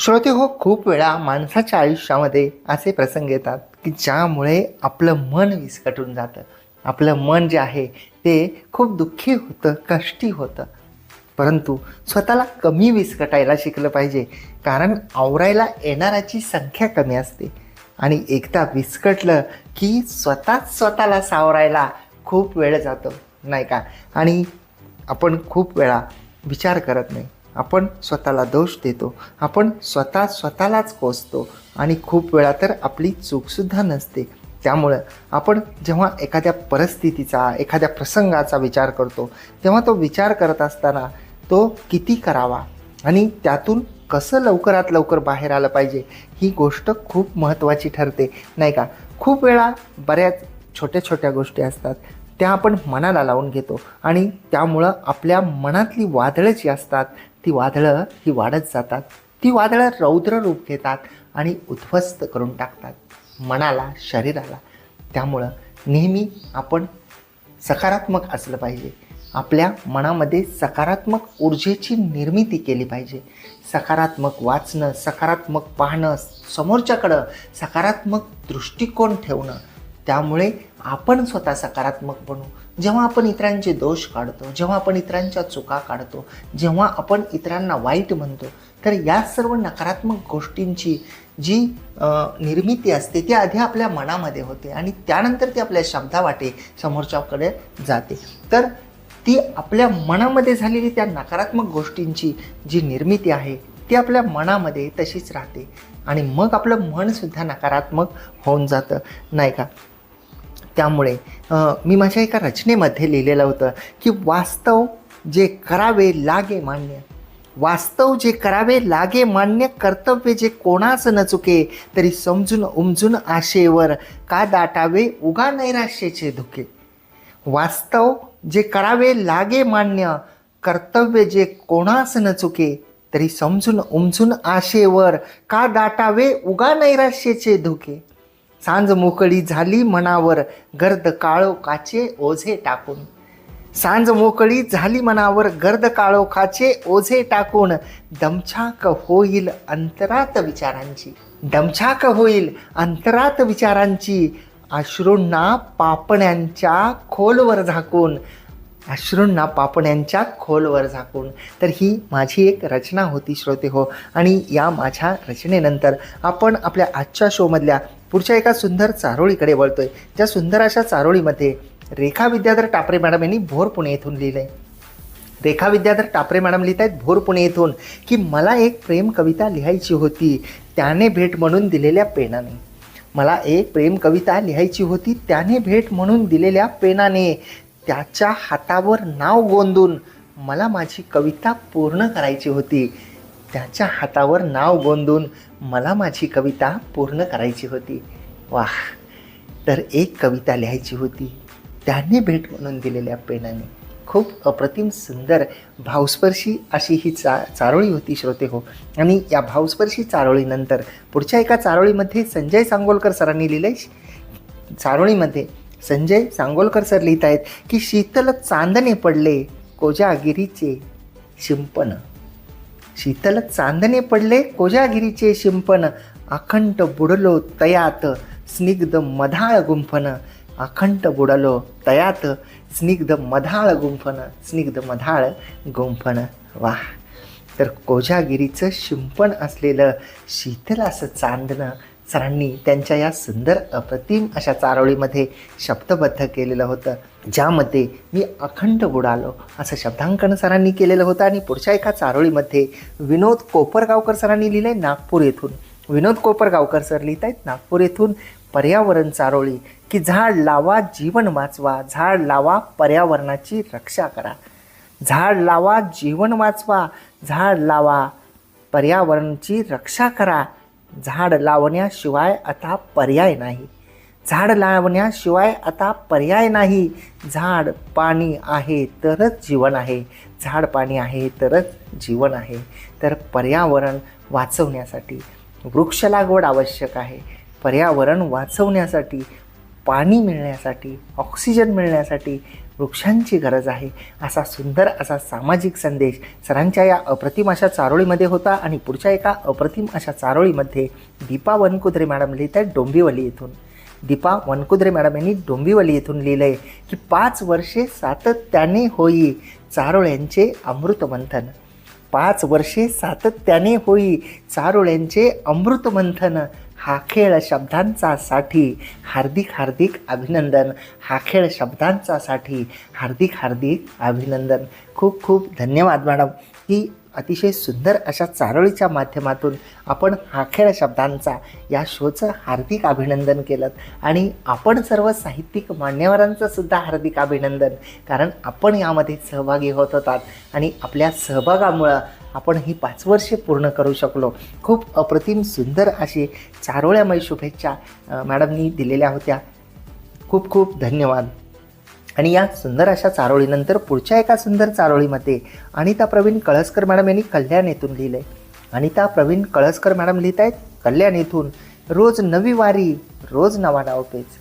श्रोते हो खूप वेळा माणसाच्या आयुष्यामध्ये असे प्रसंग येतात की ज्यामुळे आपलं मन विस्कटून जातं. आपलं मन जे आहे ते खूप दुःखी होतं कष्टी होतं. परंतु स्वतःला कमी विस्कटायला शिकलं पाहिजे कारण आवरायला येणाऱ्याची संख्या कमी असते. आणि एकदा विस्कटलं की स्वतःच स्वतःला सावरायला खूप वेळ जातो नाही का? आणि आपण खूप वेळा विचार करत नाही. आपण स्वतःला दोष देतो. आपण स्वतः स्वतःलाच कोसतो. आणि खूप वेळा तर आपली चूकसुद्धा नसते. त्यामुळं आपण जेव्हा एखाद्या परिस्थितीचा एखाद्या प्रसंगाचा विचार करतो तेव्हा तो विचार करत असताना तो किती करावा? आणि त्यातून कसं लवकरात लवकर बाहेर आलं पाहिजे? ही गोष्ट खूप महत्त्वाची ठरते. नाही का? खूप वेळा बऱ्याच छोट्या छोट्या गोष्टी असतात. त्या आपण मनाला लावून घेतो. आणि त्यामुळं आपल्या मनातली वादळं जी असतात ती वादळं ही वाढत जातात ती वादळं रौद्र रूप घेतात आणि उद्ध्वस्त करून टाकतात मनाला शरीराला. त्यामुळं नेहमी आपण सकारात्मक असलं पाहिजे. आपल्या मनामध्ये सकारात्मक ऊर्जेची निर्मिती केली पाहिजे. सकारात्मक वाचणं सकारात्मक पाहणं समोरच्याकडं सकारात्मक दृष्टिकोन ठेवणं त्यामुळे आपण स्वतः सकारात्मक बनू. जेव्हा आपण इतरांचे दोष काढतो जेव्हा आपण इतरांच्या चुका काढतो जेव्हा आपण इतरांना वाईट म्हणतो तर या सर्व नकारात्मक गोष्टींची जी निर्मिती असते ती आधी आपल्या मनामध्ये होते आणि त्यानंतर ती आपल्या शब्दावाटे समोरच्याकडे जाते. तर ती आपल्या मनामध्ये झालेली त्या नकारात्मक गोष्टींची जी निर्मिती आहे ती आपल्या मनामध्ये तशीच राहते आणि मग आपलं मनसुद्धा नकारात्मक होऊन जातं नाही का? त्यामुळे मी माझ्या एका रचनेमध्ये लिहिलेलं होतं की वास्तव जे करावे लागे मान्य. वास्तव जे करावे लागे मान्य कर्तव्य जे कोणास न चुके तरी समजून उमजून आशेवर का दाटावे उगा नैराश्याचे धुके. वास्तव जे करावे लागे मान्य कर्तव्य जे कोणास न चुके तरी समजून उमजून आशेवर का दाटावे उगा नैराश्याचे धुके. सांज मोकळी झाली मनावर गर्द काळो काचे ओझे टाकून. सांज मोकळी झाली मनावर गर्द काळो खाचे ओझे टाकून. दमछाक होईल अंतरात विचारांची. दमछाक होईल अंतरात विचारांची. अश्रूंना पापण्यांच्या खोलवर झाकून. अश्रूंना पापण्यांच्या खोलवर झाकून. तर ही माझी एक रचना होती श्रोते हो. आणि या माझ्या रचनेनंतर आपण आपल्या आजच्या शोमधल्या पुढच्या एका सुंदर चारोळीकडे वळतोय. त्या सुंदर अशा चारोळीमध्ये रेखा विद्याधर टापरे मॅडम यांनी भोर पुणे येथून लिहिलं आहे रेखा विद्याधर टापरे मॅडम लिहित आहेत भोर पुणे येथून की मला एक प्रेम कविता लिहायची होती. त्याने भेट म्हणून दिलेल्या पेनाने. मला एक प्रेम कविता लिहायची होती. त्याने भेट म्हणून दिलेल्या पेनाने. त्याच्या हातावर नाव गोंदून मला माझी कविता पूर्ण करायची होती. त्याच्या हातावर नाव गोंदून मला माझी कविता पूर्ण करायची होती. वाह! तर एक कविता लिहायची होती. त्याने भेट म्हणून दिलेल्या पेनाने. खूप अप्रतिम सुंदर भावस्पर्शी अशी ही चा चारोळी होती श्रोते हो. आणि या भावस्पर्शी चारोळीनंतर पुढच्या एका चारोळीमध्ये संजय सांगोलकर सरांनी लिहिलं चारोळीमध्ये संजय सांगोलकर सर लिहित आहेत की शीतल चांदणे पडले कोजागिरीचे शिंपण. शीतल चांदणे पडले कोजागिरीचे शिंपण. अखंड बुडलो तयात स्निग्ध मधाळ गुंफन अखंड बुडलो तयात स्निग्ध मधाळ गुंफन स्निग्ध मधाळ गुंफन वाह तर कोजागिरीचं शिंपण असलेलं शीतलाचं चांदणं सरांनी त्यांच्या या सुंदर अप्रतिम अशा चारोळीमध्ये शब्दबद्ध केलेलं होतं ज्यामध्ये मी अखंड बुडालो असं शब्दांकन सरांनी केलेलं होतं. आणि पुढच्या एका चारोळीमध्ये विनोद कोपरगावकर सरांनी लिहिलं आहे नागपूर येथून. विनोद कोपरगावकर सर लिहित आहेत नागपूर येथून पर्यावरण चारोळी की झाड लावा जीवन वाचवा झाड लावा पर्यावरणाची रक्षा करा. झाड लावा जीवन वाचवा झाड लावा पर्यावरणाची रक्षा करा. झाड लावण्याशिवाय आता पर्याय नाही. झाड लावण्याशिवाय आता पर्याय नाही. झाड पाणी आहे तरच जीवन आहे. झाड पाणी आहे तरच जीवन आहे. तर पर्यावरण वाचवण्यासाठी वृक्ष लागवड आवश्यक आहे. पर्यावरण वाचवण्यासाठी पाणी मिळण्यासाठी ऑक्सिजन मिळण्यासाठी वृक्षांची गरज आहे. असा सुंदर असा सामाजिक संदेश सरांच्या या अप्रतिम अशा चारोळीमध्ये होता आणि पुढच्या एका अप्रतिम अशा चारोळीमध्ये दीपा वनकुद्रे मॅडम लिहित आहेत डोंबिवली येथून. दीपा वनकुद्रे मॅडम यांनी डोंबिवली येथून लिहिलं आहे की पाच वर्षे सातत्याने होई चारोळ्यांचे अमृतमंथन. पाच वर्षे सातत्याने होई चारोळ्यांचे अमृतमंथन. हा खेळ शब्दांचा साठी हार्दिक हार्दिक अभिनंदन. हा खेळ शब्दांचा साठी हार्दिक हार्दिक अभिनंदन. खूप खूप धन्यवाद मॅडम. की अतिशय सुंदर अशा चारोळीच्या माध्यमातून आपण हा खेळ शब्दांचा या शोचं हार्दिक अभिनंदन केलं. आणि आपण सर्व साहित्यिक मान्यवरांचं सुद्धा हार्दिक अभिनंदन कारण आपण यामध्ये सहभागी होत होतात आणि आपल्या सहभागामुळं आपण ही पाच वर्षे पूर्ण करू शकलो. खूप अप्रतिम सुंदर अशी चारोळ्यामय शुभेच्छा मॅडमनी दिलेल्या होत्या. खूप खूप धन्यवाद. आणि या सुंदर अशा चारोळीनंतर पुढच्या एका सुंदर चारोळीमध्ये अनिता प्रवीण कळसकर मॅडम यांनी कल्याण येथून लिहिलं आहे अनिता प्रवीण कळसकर मॅडम लिहित आहेत कल्याण येथून रोज नवी वारी रोज नवा डावपेच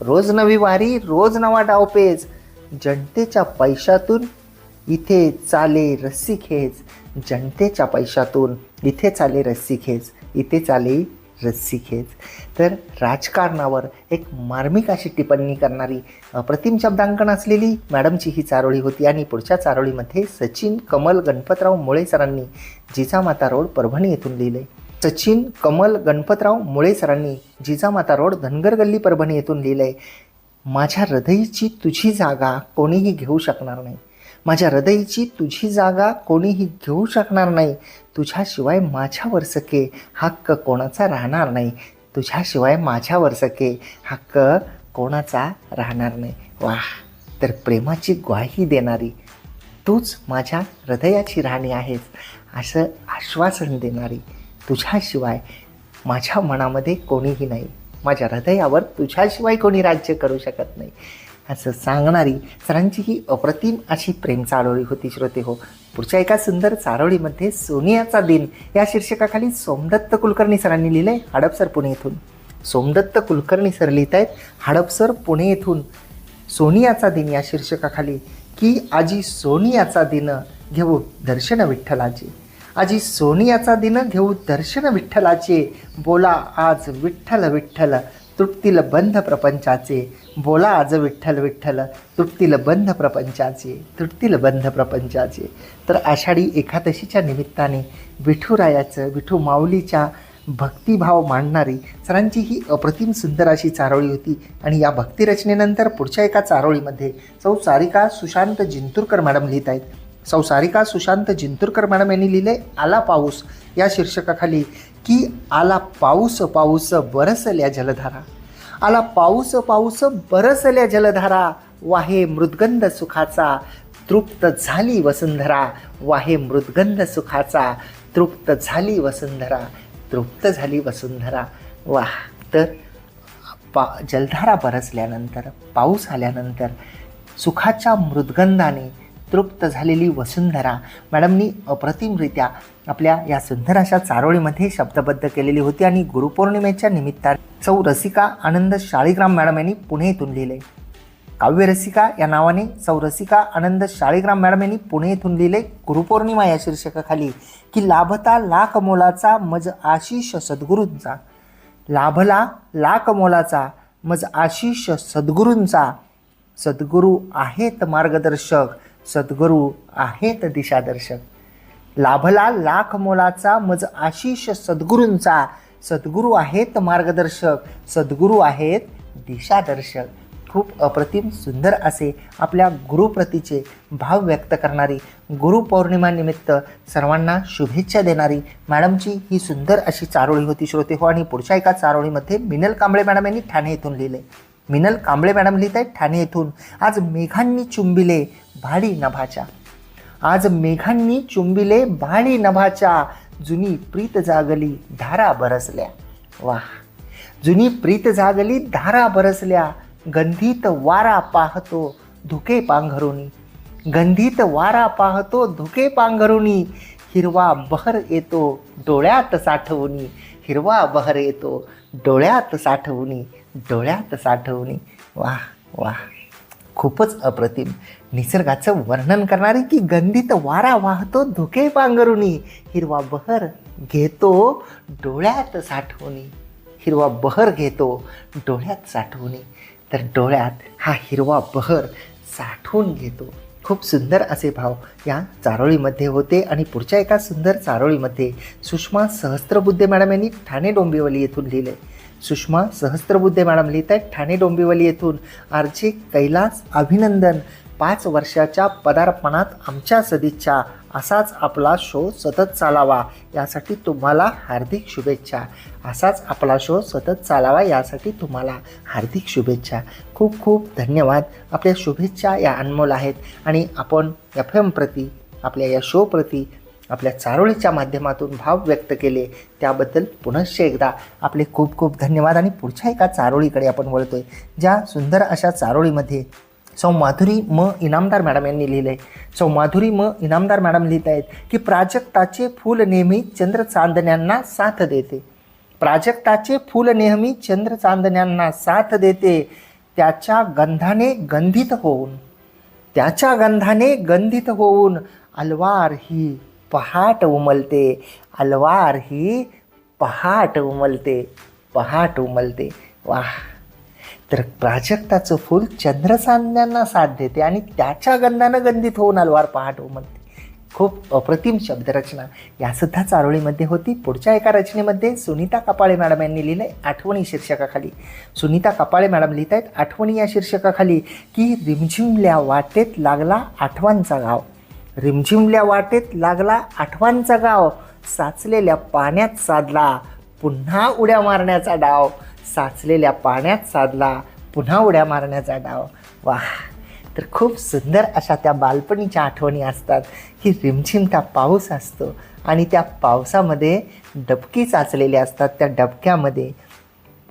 रोज नवी वारी रोज नवा डावपेच जनतेच्या पैशातून इथे चाले रस्सी खेच जनतेच्या पैशातून इथे चाले रस्सी खेच इथे चाले रस्सी खेच तर राजकारणावर एक मार्मिक अशी टिप्पणी करणारी अप्रतिम शब्दांकन असलेली मॅडमची ही चारोळी होती. आणि पुढच्या चारोळीमध्ये सचिन कमल गणपतराव मुळे सरांनी जिजामाता रोड परभणी येथून लिहिले. सचिन कमल गणपतराव मुळे सरांनी जिजामाता रोड धनगर गल्ली परभणी येथून लिहिले. माझ्या हृदयीची तुझी जागा कोणीही घेऊ शकणार नाही. माझ्या हृदयाची तुझी जागा कोणीही घेऊ शकणार नाही. तुझ्याशिवाय माझ्यावर सके हक्क कोणाचा राहणार नाही. तुझ्याशिवाय माझ्यावर सके हक्क कोणाचा राहणार नाही. वाह तर प्रेमाची ग्वाही देणारी तूच माझ्या हृदयाची राणी आहेस असं आश्वासन देणारी तुझ्याशिवाय माझ्या मनामध्ये कोणीही नाही. माझ्या हृदयावर तुझ्याशिवाय कोणी राज्य करू शकत नाही. असं सांगणारी सरांची ही अप्रतिम अशी प्रेम चारोळी होती श्रोते हो. पुढच्या एका सुंदर चारोळीमध्ये सोनियाचा दिन या शीर्षकाखाली सोमदत्त कुलकर्णी सरांनी लिहिलंय हडपसर पुणे येथून. सोमदत्त कुलकर्णी सर लिहित आहेत हडपसर पुणे येथून सोनियाचा दिन या शीर्षकाखाली. की आजी सोनियाचा दिन घेऊ दर्शन विठ्ठलाचे. आजी सोनियाचा दिन घेऊ दर्शन विठ्ठलाचे. बोला आज विठ्ठल विठ्ठल तुटतील बंध प्रपंचाचे. बोला आज विठ्ठल विठ्ठल तुटतील बंध प्रपंचाचे तुटतील बंध प्रपंचाचे. तर आषाढी एकादशीच्या निमित्ताने विठुरायाचं विठू माऊलीच्या भक्तिभाव मांडणारी सरांची ही अप्रतिम सुंदर अशी चारोळी होती. आणि या भक्तिरचनेनंतर पुढच्या एका चारोळीमध्ये सौ सारिका सुशांत जिंतूरकर मॅडम लिहित आहेत संसारिका सुशांत जिंतूरकर मॅडम यांनी लिहिले आला पाऊस. या शीर्षकाखाली की आला पाऊस पाऊस बरसल्या जलधारा. आला पाऊस पाऊस बरसल्या जलधारा. वाहे मृदगंध सुखाचा तृप्त झाली वसुंधरा. वाहे मृदगंध सुखाचा तृप्त झाली वसुंधरा. तृप्त झाली वसुंधरा. वाह तर पा जलधारा बरसल्यानंतर पाऊस आल्यानंतर सुखाच्या मृदगंधाने तृप्त झालेली वसुंधरा मॅडमनी अप्रतिमरित्या आपल्या या सुंदर अशा चारोळीमध्ये शब्दबद्ध केलेली होती आणि गुरुपौर्णिमेच्या निमित्ताने सौ रसिका आनंद शाळीग्राम मॅडम यांनी पुणे येथून लिहिले काव्यरसिका या नावाने सौ रसिका आनंद शाळीग्राम मॅडम यांनी पुणे येथून लिहिले गुरुपौर्णिमा या शीर्षकाखाली की लाभता लाख मोलाचा मज आशिष सद्गुरूंचा. लाभला लाख मोलाचा मज आशिष सद्गुरूंचा. सद्गुरू आहेत मार्गदर्शक. सद्गुरू आहेत दिशादर्शक लाभला लाख मोलाचा मज आशिष सद्गुरूंचा. सद्गुरू आहेत मार्गदर्शक. सद्गुरू आहेत दिशादर्शक खूप अप्रतिम सुंदर असे आपल्या गुरुप्रतीचे भाव व्यक्त करणारी गुरुपौर्णिमानिमित्त सर्वांना शुभेच्छा देणारी मॅडमची ही सुंदर अशी चारोळी होती श्रोते हो आणि पुढच्या एका चारोळीमध्ये मिनल कांबळे मॅडम यांनी ठाणे येथून लिहिले. मिनल कांबळे मॅडम लिहित आहेत ठाणे येथून. आज मेघांनी चुंबिले भाडी नभाच्या. आज मेघांनी चुंबिले भाडी नभाच्या. जुनी प्रीत जागली धारा बरसल्या. वा जुनी प्रीत जागली धारा बरसल्या. गंधीत वारा पाहतो धुके पांघरुणी. गंधीत वारा पाहतो धुके पांघरुणी. हिरवा बहर येतो डोळ्यात साठवणी. हिरवा बहर येतो डोळ्यात साठवणी. डोळ्यात साठवणी वाह वाह. खूपच अप्रतिम. निसर्गाचं वर्णन करणारी की गंधित वारा वाहतो धुके पांघरुणी. हिरवा बहर घेतो डोळ्यात साठवणी. हिरवा बहर घेतो डोळ्यात साठवणी. तर डोळ्यात हा हिरवा बहर साठवून घेतो. खूप सुंदर असे भाव या चारोळीमध्ये होते आणि पुढच्या एका सुंदर चारोळीमध्ये सुषमा सहस्त्रबुद्धे मॅडम यांनी ठाणे डोंबिवली येथून लिहिले. सुषमा सहस्त्रबुद्धे मॅडम लिहित आहेत. ठाणे डोंबिवली येथून आरचे कैलास अभिनंदन. पाच वर्षाच्या पदार्पणात आमच्या सदिच्छा. असाच आपला शो सतत चालावा यासाठी तुम्हाला हार्दिक शुभेच्छा. असाच आपला शो सतत चालावा यासाठी तुम्हाला हार्दिक शुभेच्छा. खूप खूप धन्यवाद. आपल्या शुभेच्छा या अनमोल आहेत. आणि आपण एफ एमप्रती आपल्या या शोप्रती आपल्या चारोळीच्या माध्यमातून भाव व्यक्त केले त्याबद्दल पुनश्च एकदा आपले खूप खूप धन्यवाद. आणि पुढच्या एका चारोळीकडे आपण वळतो आहे ज्या सुंदर अशा चारोळीमध्ये सौ माधुरी म इनामदार मॅडम यांनी लिहिलं. आहे सौ माधुरी म इनामदार मॅडम लिहित आहेत की प्राजक्ताचे फूल नेहमी चंद्र चांदण्यांना साथ देते. प्राजक्ताचे फूल नेहमी चंद्र चांदण्यांना साथ देते. त्याच्या गंधाने गंधित होऊन त्याच्या गंधाने गंधित होऊन अलवार ही पहाट उमलते अलवार ही पहाट उमलते पहाट उमलते. वाह. तर प्राजक्ताचं फूल चंद्रचांद्यांना साथ देते आणि त्याच्या गंधानं गंधित होऊन अलवार पहाट उमलते. खूप अप्रतिम शब्दरचना. यासुद्धा चारोळीमध्ये होती. पुढच्या एका रचनेमध्ये सुनीता कपाळे मॅडम यांनी लिहिलं आहे आठवणी शीर्षकाखाली. सुनीता कपाळे मॅडम लिहित आहेत आठवणी या शीर्षकाखाली की रिमझिमल्या वाटेत लागला आठवांचा गाव रिमझिमल्या वाटेत लागला आठवांचा गाव. साचलेल्या पाण्यात साधला. पुन्हा उड्या मारण्याचा डाव. साचलेल्या पाण्यात साधला. पुन्हा उड्या मारण्याचा डाव. वा तर खूप सुंदर अशा त्या बालपणीच्या आठवणी असतात. की रिमझिमता पाऊस असतो आणि त्या पावसामध्ये डबकी चाचलेली असतात. त्या डबक्यामध्ये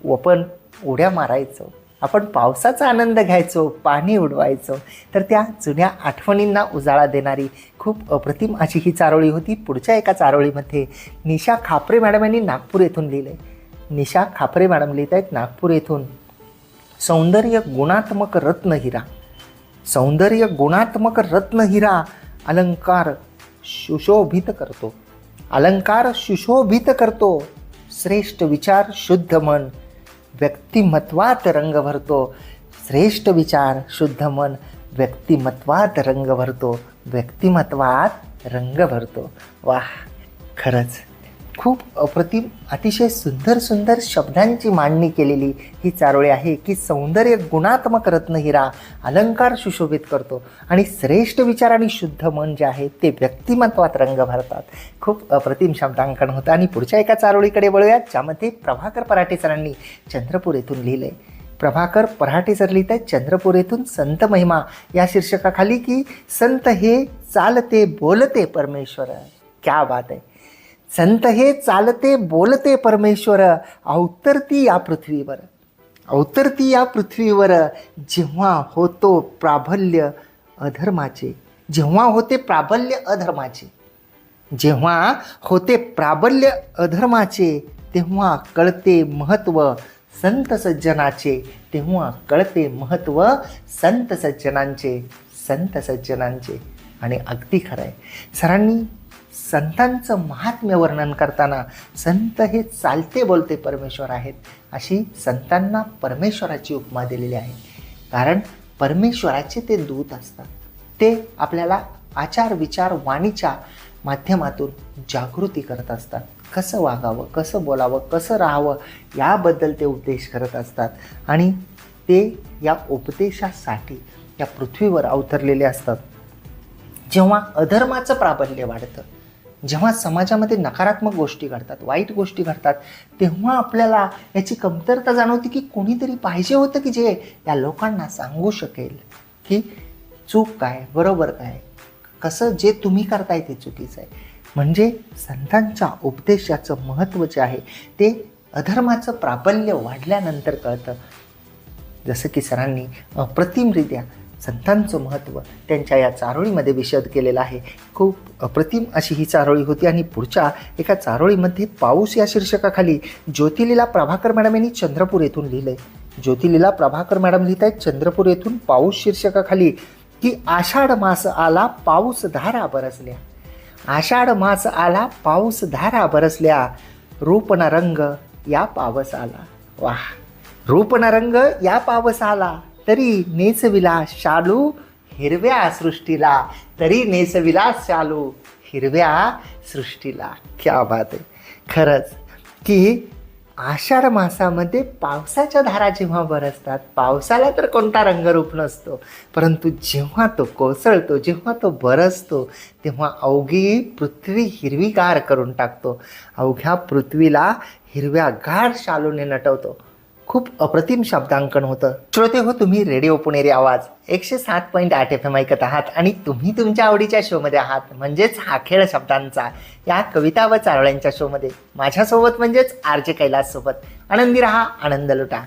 आपण उड्या मारायचो. आपण पावसाचा आनंद घ्यायचो पाणी उडवायचो. तर त्या जुन्या आठवणींना उजाळा देणारी खूप अप्रतिम अशी ही चारोळी होती. पुढच्या एका चारोळीमध्ये निशा खापरे मॅडम यांनी नागपूर येथून लिहिलं. आहे निशा खापरे मॅडम लिहित आहेत नागपूर येथून. सौंदर्य गुणात्मक रत्नहिरा सौंदर्य गुणात्मक रत्नहिरा अलंकार सुशोभित करतो. अलंकार सुशोभित करतो. श्रेष्ठ विचार शुद्ध मन. व्यक्तिमत्वात रंग भरतो. श्रेष्ठ विचार शुद्ध मन व्यक्तिमत्वात रंग भरतो. व्यक्तिमत्वात रंग भरतो. वाह खरंच. खूप अप्रतिम अतिशय सुंदर सुंदर शब्दांची मांडणी केलेली ही चारोळी आहे की सौंदर्य गुणात्मक रत्नहिरा अलंकार सुशोभित करतो. आणि श्रेष्ठ विचार आणि शुद्ध मन जे आहे ते व्यक्तिमत्वात रंग भरतात. खूप अप्रतिम शब्दांकन होतं. आणि पुढच्या एका चारोळीकडे वळूयात ज्यामध्ये प्रभाकर पराठे सरांनी चंद्रपूर येथून लिहिलं. आहे प्रभाकर पराठे सर लिहित आहेत चंद्रपूर येथून संत महिमा या शीर्षकाखाली की संत हे चालते बोलते परमेश्वर. क्या बात आहे. संत हे चालते बोलते परमेश्वर. अवतरती या पृथ्वीवर. अवतरती या पृथ्वीवर. जेव्हा होतो प्राबल्य अधर्माचे जेव्हा होते प्राबल्य अधर्माचे जेव्हा होते प्राबल्य अधर्माचे तेव्हा कळते महत्त्व संत सज्जनाचे तेव्हा कळते महत्त्व संत सज्जनांचे संत सज्जनांचे. आणि अगदी खरं आहे सरांनी संतांचं महात्म्य वर्णन करताना संत हे चालते बोलते परमेश्वर आहेत अशी संतांना परमेश्वराची उपमा दिलेली आहे. कारण परमेश्वराचे ते दूत असतात. ते आपल्याला आचार विचार वाणीच्या माध्यमातून जागृती करत असतात. कसं वागावं कसं बोलावं कसं राहावं याबद्दल ते उपदेश करत असतात. आणि ते या उपदेशासाठी या पृथ्वीवर अवतरलेले असतात. जेव्हा अधर्माचं प्राबल्य वाढतं जेव्हा समाजामध्ये नकारात्मक गोष्टी घडतात वाईट गोष्टी घडतात तेव्हा आपल्याला याची कमतरता जाणवते की कोणीतरी पाहिजे होतं की जे या लोकांना सांगू शकेल की चूक काय बरोबर काय कसं जे तुम्ही करताय ते चुकीचं आहे. म्हणजे संतांच्या उपदेशाचं महत्त्व जे आहे ते अधर्माचं प्राबल्य वाढल्यानंतर कळतं. जसं की सरांनी अप्रतिमरित्या संतांचं महत्त्व त्यांच्या या चारोळीमध्ये विशद केलेलं आहे. खूप अप्रतिम अशी ही चारोळी होती आणि पुढच्या एका चारोळीमध्ये पाऊस या शीर्षकाखाली ज्योतिलीला प्रभाकर मॅडम यांनी चंद्रपूर येथून लिहिलं. आहे ज्योतिलीला प्रभाकर मॅडम लिहित आहेत चंद्रपूर येथून पाऊस शीर्षकाखाली की आषाढ मास आला पाऊस धारा बरसल्या. आषाढ मास आला पाऊस धारा बरसल्या. रूपन रंग या पावस आला वाह! रूपन रंग या पावस आला तरी नेसविला शालू हिरव्या सृष्टीला. तरी नेसविला शालू हिरव्या सृष्टीला. क्या बात आहे. खरंच की आषाढ मासामध्ये पावसाच्या धारा जेव्हा बरसतात पावसाला तर कोणता रंगरूप नसतो परंतु जेव्हा तो कोसळतो जेव्हा तो बरसतो तेव्हा अवघी पृथ्वी हिरवीगार करून टाकतो. अवघ्या पृथ्वीला हिरव्यागार शालूने नटवतो. खूप अप्रतिम शब्दांकन होतं. श्रोते हो तुम्ही रेडिओ पुणेरी आवाज एकशे सात पॉईंट आठ एफ एम ऐकत आहात आणि तुम्ही तुमच्या आवडीच्या शोमध्ये आहात म्हणजेच हा खेळ शब्दांचा. या कविता व चारोळ्यांच्या शोमध्ये माझ्यासोबत म्हणजेच आर जे कैलाससोबत. आनंदी रहा आनंद लुटा.